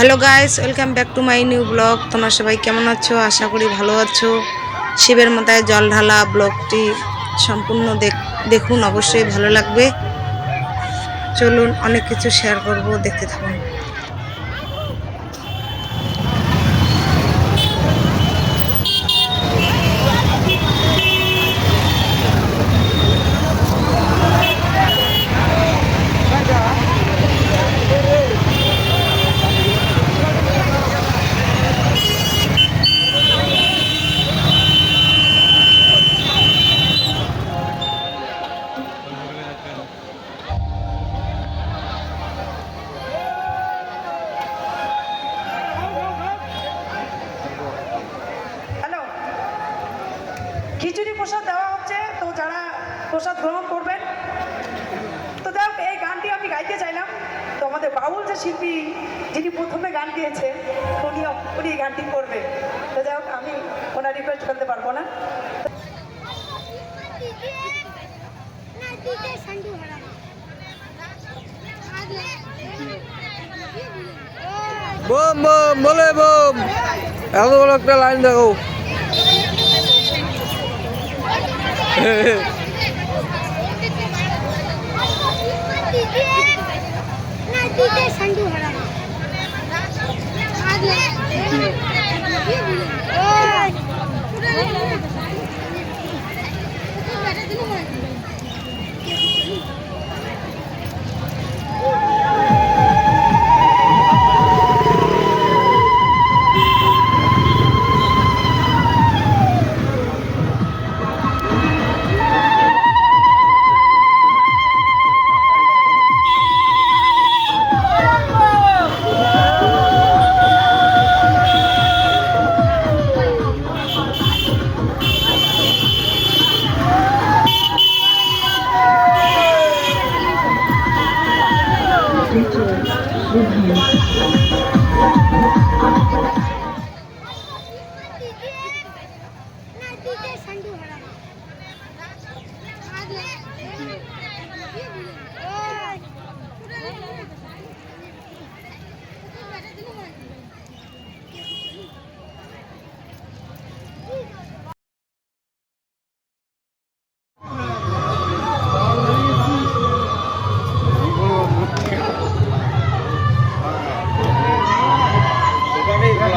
Hello guys welcome back to my new blog তোমরা সবাই কেমন আছো? আশা করি ভালো আছো। শিবের মাথায় জল ঢালা ব্লগটি সম্পূর্ণ দেখ- দেখুন, অবশ্যই ভালো লাগবে। চলুন, অনেক কিছু শেয়ার করব, দেখতে থাকুন। খিচুড়ি প্রসাদ দেওয়া হচ্ছে। তো যারা প্রসাদ গ্রহণ করবেন, তো দেখ এই গানটি আমি গাইতে চাইলাম। তো আমাদের বাউল যে শিল্পী, যিনি প্রথমে গান গিয়েছে উনি উনি গানটি করবেন। তো যাই হোক, আমি ওনার রিকোয়েস্ট করতে পারব না। বোম বোম, বলে বোম। এত বড় একটা লাইন দেখো संडू Richard Wilhelm.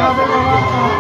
হবে